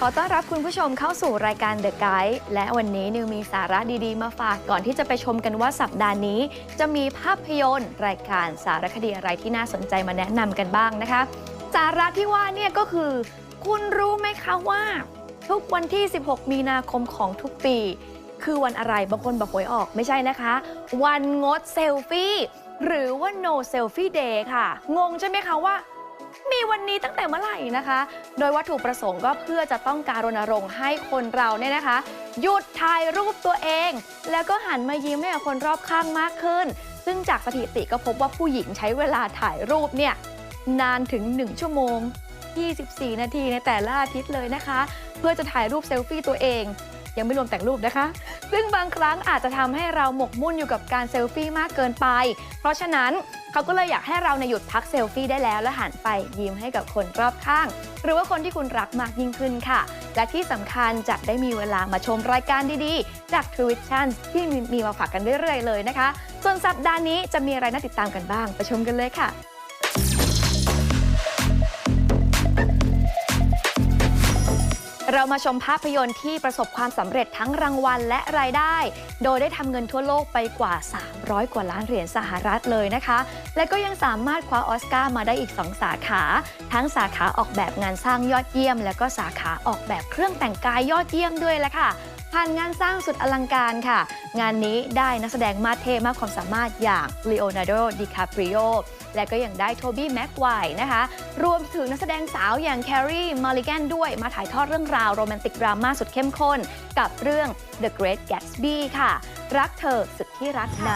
ขอต้อนรับคุณผู้ชมเข้าสู่รายการ The Guide และวันนี้นิวมีสาระดีๆ มาฝากก่อนที่จะไปชมกันว่าสัปดาห์นี้ จะมีภาพยนตร์ รายการสารคดีอะไรที่น่าสนใจมาแนะนำกันบ้างนะคะ สาระที่ว่าเนี่ยก็คือ คุณรู้ไหมคะว่า ทุกวันที่ 16 มีนาคมของทุกปี คือวันอะไรบางคนบอกหวยออกไม่ใช่นะคะ วันงดเซลฟี่หรือว่า no selfie day ค่ะ งงใช่ไหมคะว่า มีวันนี้ตั้งแต่เมื่อไหร่นะคะ โดยวัตถุประสงค์ก็เพื่อจะต้องการรณรงค์ให้คนเราเนี่ยนะคะ หยุดถ่ายรูปตัวเอง แล้วก็หันมายิ้มให้กับคนรอบข้างมากขึ้น ซึ่งจากสถิติก็พบว่าผู้หญิงใช้เวลาถ่ายรูปเนี่ยนานถึง 1 ชั่วโมง 24 นาทีในแต่ละอาทิตย์เลยนะคะ เพื่อจะถ่ายรูปเซลฟี่ตัวเอง ยังไม่รวมแต่งรูปนะคะ ซึ่งบางครั้งอาจจะทำให้เราหมกมุ่นอยู่กับการเซลฟี่มากเกินไป เพราะฉะนั้นเขาก็เลยอยากให้เราในหยุดพักเซลฟี่ได้แล้ว และหันไปยิ้มให้กับคนรอบข้าง หรือว่าคนที่คุณรักมากยิ่งขึ้นค่ะ และที่สำคัญจะได้มีเวลามาชมรายการดีๆ จาก t w i t c h a n ที่มีมาฝากกันเรื่อยๆเลยนะคะ ส่วนสัปดาห์นี้จะมีอะไรน่าติดตามกันบ้างไปชมกันเลยค่ะ เรามาชมภาพยนตร์ที่ประสบความสำเร็จทั้งรางวัลและรายได้ โดยได้ทำเงินทั่วโลกไปกว่า 300 กว่าล้านเหรียญสหรัฐเลยนะคะ และก็ยังสามารถคว้าออสการ์มาได้อีก 2 สาขา ทั้งสาขาออกแบบงานสร้างยอดเยี่ยม และก็สาขาออกแบบเครื่องแต่งกายยอดเยี่ยมด้วยละค่ะ ผ่านงานสร้างสุดอลังการค่ะ งานนี้ได้นักแสดงมาเทมากความสามารถอย่างลีโอนาร์โด ดิคาปริโอ และก็ยังได้โทบี้แม็กไวนะคะ รวมถึงนักแสดงสาวอย่างแครีมาริแกนด้วย มาถ่ายทอดเรื่องราวโรแมนติกดราม่าสุดเข้มข้น กับเรื่อง The Great Gatsby ค่ะ รักเธอสุดที่รักใน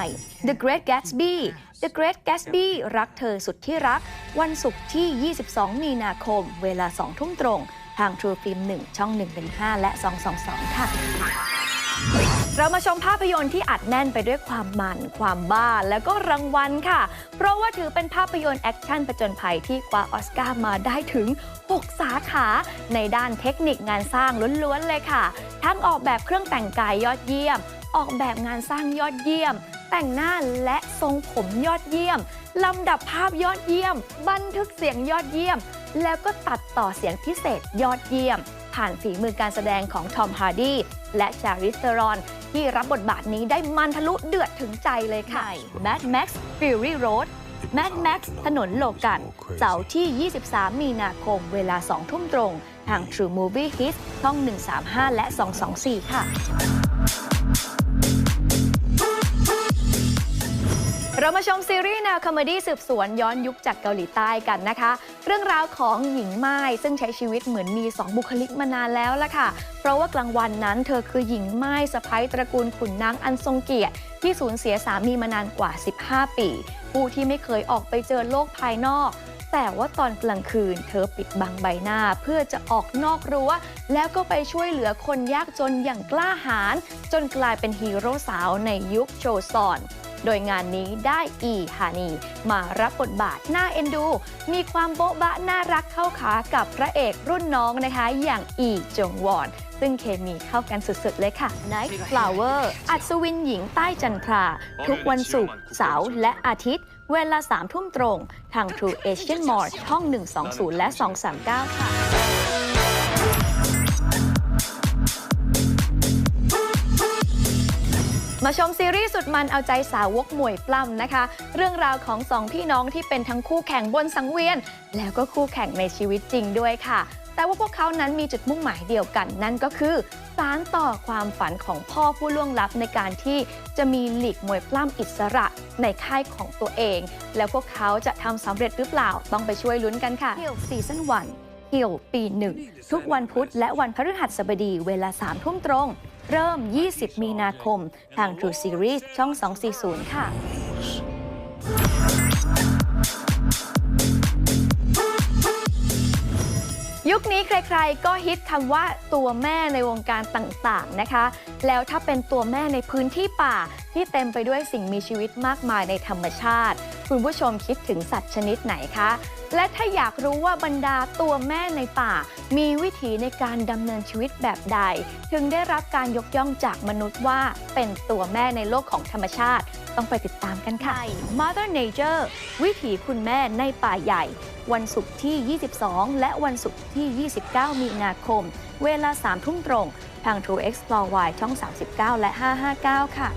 The Great Gatsby The Great Gatsby รักเธอสุดที่รัก วันศุกร์ที่ 22 มีนาคม เวลา 2 ทุ่มตรง ทาง True Film 1 ช่อง 115 และ 222 ค่ะ เรามาชมภาพยนตร์ที่อัดแน่นไปด้วยความมัน ความบ้า แล้วก็รางวัลค่ะ เพราะว่าถือเป็นภาพยนตร์แอคชั่นผจญภัยที่คว้าออสการ์มาได้ถึง 6 สาขา ในด้านเทคนิคงานสร้างล้วนๆเลยค่ะ ทั้งออกแบบเครื่องแต่งกายยอดเยี่ยม ออกแบบงานสร้างยอดเยี่ยม แต่งหน้าและทรงผมยอดเยี่ยมลำดับภาพยอดเยี่ยม บันทึกเสียงยอดเยี่ยม แล้วก็ตัดต่อเสียงพิเศษยอดเยี่ยม ผ่านฝีมือการแสดงของทอมฮาร์ดีและชาริสเตอรอน ที่รับบทบาทนี้ได้มันทะลุเดือดถึงใจเลยค่ะ Mad Max Fury Road Mad Max ถนนโลกันเสาร์ที่ 23 มีนาคมเวลา 2 ทุ่มตรง ทาง True Movie Hits ช่อง 135 และ 224 ค่ะ เรามาชมซีรีส์แนวคอมเมดี้สืบสวนย้อนยุคจากเกาหลีใต้กันนะคะ เรื่องราวของหญิงไม้ซึ่งใช้ชีวิตเหมือนมี 2 บุคลิกมานานแล้วล่ะค่ะ เพราะว่ากลางวันนั้นเธอคือหญิงไม้สะพ้ายตระกูลขุนนางอันทรงเกียรติ ที่สูญเสียสามีมานานกว่า 15 ปี ผู้ที่ไม่เคยออกไปเจอโลกภายนอก แต่ว่าตอนกลางคืน เธอปิดบังใบหน้าเพื่อจะออกนอกรั้วแล้วก็ไปช่วยเหลือคนยากจนอย่างกล้าหาญจนกลายเป็นฮีโร่สาวในยุคโชซอน โดยงานนี้ได้อีฮานี มารับบทบาทน่าเอ็นดู มีความโบ๊ะบะน่ารักเข้าขากับพระเอกรุ่นน้องนะคะ อย่างอีจงวอน ซึ่งเคมีเข้ากันสุดๆเลยค่ะ Night Flower อัศวินหญิงใต้จันทรา ทุกวันศุกร์เสาร์และอาทิตย์ เวลา 3 ทุ่มตรง ทาง True Asian Mall ช่อง 120 และ 239 ค่ะ มาชมซีรีส์สุดมันเอาใจสาวกมวยปล้ำนะคะ เรื่องราวของสองพี่น้องที่เป็นทั้งคู่แข่งบนสังเวียน แล้วก็คู่แข่งในชีวิตจริงด้วยค่ะ แต่ว่าพวกเขานั้นมีจุดมุ่งหมายเดียวกัน นั่นก็คือสารต่อความฝันของพ่อผู้ล่วงลับในการที่จะมีหลีกมวยปล้ำอิสระในค่ายของตัวเอง แล้วพวกเขาจะทำสำเร็จหรือเปล่าต้องไปช่วยลุ้นกันค่ะเที่ยวซีซั่นวันเหี่ยวปีหนึ่งทุกวันพุธและวันพฤหัสบดีเวลา3ทุ่มตรง เริ่ม 20 มีนาคม ทาง True Series ช่อง 240 ค่ะยุคนี้ใครๆ ก็ฮิตคำว่าตัวแม่ในวงการต่างๆนะคะ แล้วถ้าเป็นตัวแม่ในพื้นที่ป่า ที่เต็มไปด้วยสิ่งมีชีวิตมากมายในธรรมชาติ คุณผู้ชมคิดถึงสัตว์ชนิดไหนคะ และถ้าอยากรู้ว่าบรรดาตัวแม่ในป่า มีวิถีในการดำเนินชีวิตแบบใด ถึงได้รับการยกย่องจากมนุษย์ว่าเป็นตัวแม่ในโลกของธรรมชาติ ต้องไปติดตามกันค่ะ Mother Nature วิถีคุณแม่ในป่าใหญ่ วันศุกร์ที่ 22 และวันศุกร์ที่ 29 มีนาคม เวลา 3 ทุ่มตรง ทาง True Explore Y ช่อง 39 และ 559 ค่ะ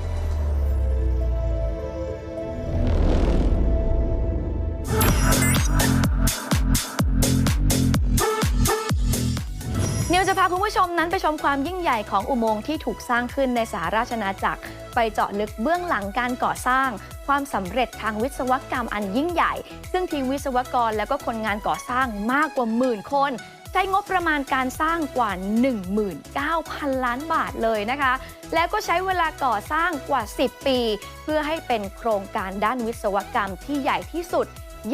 จะพาคุณผู้ชมนั้นไปชมความยิ่งใหญ่ของอุโมงค์ที่ถูกสร้างขึ้นในสหราชอาณาจักร ไปเจาะลึกเบื้องหลังการก่อสร้าง ความสำเร็จทางวิศวกรรมอันยิ่งใหญ่ ซึ่งทีมวิศวกรและก็คนงานก่อสร้างมากกว่าหมื่นคน ใช้งบประมาณการสร้างกว่า 19,000 ล้านบาทเลยนะคะ แล้วก็ใช้เวลาก่อสร้างกว่า 10 ปี เพื่อให้เป็นโครงการด้านวิศวกรรมที่ใหญ่ที่สุด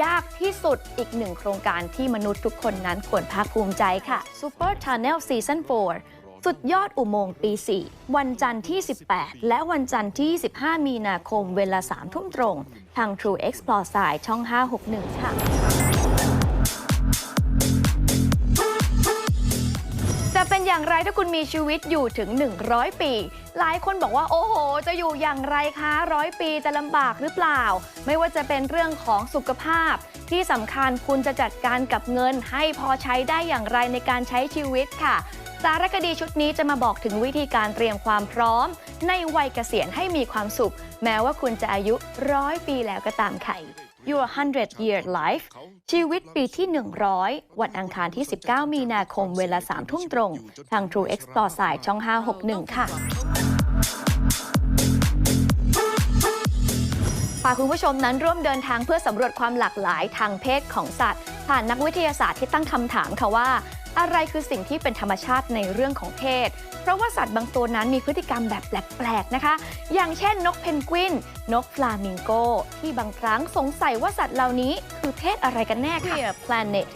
ยากที่สุดอีกหนึ่งโครงการที่มนุษย์ทุกคนนั้นควรภาคภูมิใจค่ะ Super Tunnel Season 4 สุดยอดอุโมงค์ปี 4 วันจันทร์ที่ 18 และวันจันทร์ที่ 15 มีนาคมเวลา 3 ทุ่มตรง ทาง True Explore สายช่อง 561 ค่ะ อย่างไรถ้าคุณมีชีวิตอยู่ถึง 100 ปี หลายคนบอกว่าโอ้โห จะอยู่อย่างไรคะร้อยปีจะลำบากหรือเปล่า ไม่ว่าจะเป็นเรื่องของสุขภาพ ที่สำคัญคุณจะจัดการกับเงินให้พอใช้ได้อย่างไรในการใช้ชีวิตค่ะ สารคดีชุดนี้จะมาบอกถึงวิธีการเตรียมความพร้อม ในวัยเกษียณให้มีความสุข แม้ว่าคุณจะอายุร้อยปีแล้วก็ตามค่ะ Your 100 Year Life ชีวิตปีที่ 100 วันอังคารที่ 19 มีนาคมเวลา 3 ทุ่มตรง ทาง True Explore สายช่อง 561 ค่ะพาคุณผู้ชมนั้นร่วมเดินทางเพื่อสำรวจความหลากหลายทางเพศของสัตว์ ผ่านนักวิทยาศาสตร์ที่ตั้งคำถามค่ะว่า อะไรคือสิ่งที่เป็นธรรมชาติในเรื่องของเพศ เพราะว่าสัตว์บางตัวนั้นมีพฤติกรรมแบบแปลกๆนะคะ อย่างเช่นนกเพนกวิน นกฟลามิงโก ที่บางครั้งสงสัยว่าสัตว์เหล่านี้คือเพศอะไรกันแน่ค่ะ Queer Planet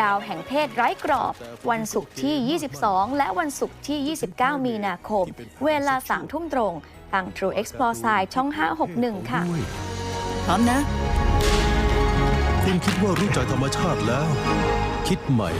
ดาวแห่งเพศไร้กรอบ วันศุกร์ที่ 22 และวันศุกร์ที่ 29 มีนาคม เวลา 3 ทุ่มตรงทาง True Explore สายช่อง 561 ค่ะ พร้อมนะ คุณคิดว่ารู้จักธรรมชาติแล้ว คิดใหม่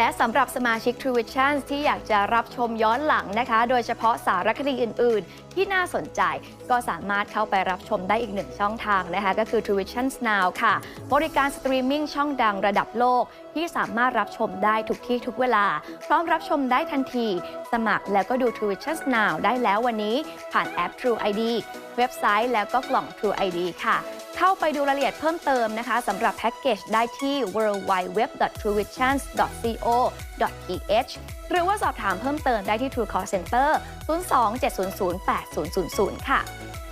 และสำหรับสมาชิก True Vision ที่อยากจะรับชมย้อนหลังนะคะ โดยเฉพาะสารคดีอื่น ๆ ที่น่าสนใจก็สามารถเข้าไปรับชมได้อีกหนึ่งช่องทางนะคะก็คือ True Vision Now ค่ะ บริการสตรีมมิ่งช่องดังระดับโลก ที่สามารถรับชมได้ทุกที่ทุกเวลา พร้อมรับชมได้ทันที สมัครแล้วก็ดู True Vision Now ได้แล้ววันนี้ผ่านแอป True ID เว็บไซต์แล้วก็กล่อง True ID ค่ะ เข้าไปดูรายละเอียดเพิ่มเติมนะคะสำหรับแพ็กเกจได้ที่ worldwideweb.truevisions.co.th หรือว่าสอบถามเพิ่มเติมได้ที่ True Call Center 027008000 ค่ะ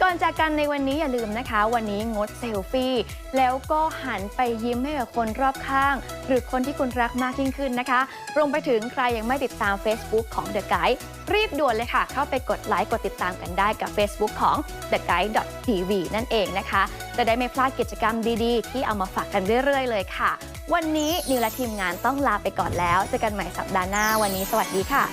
ก่อนจากกันในวันนี้อย่าลืมนะคะ วันนี้งดเซลฟี่ แล้วก็หันไปยิ้มให้กับคนรอบข้าง หรือคนที่คุณรักมากยิ่งขึ้นนะคะรวมไปถึงใครยังไม่ติดตาม Facebook ของ The Guide รีบด่วนเลยค่ะ เข้าไปกดไลค์กดติดตามกันได้กับ Facebook ของ The Guide TV นั่นเองนะคะ จะได้ไม่พลาดกิจกรรมดีๆ ที่เอามาฝากกันเรื่อยๆ เลยค่ะ วันนี้นิวและทีมงานต้องลาไปก่อนแล้วเจอกันใหม่สัปดาห์หน้าวันนี้ สวัสดีค่ะ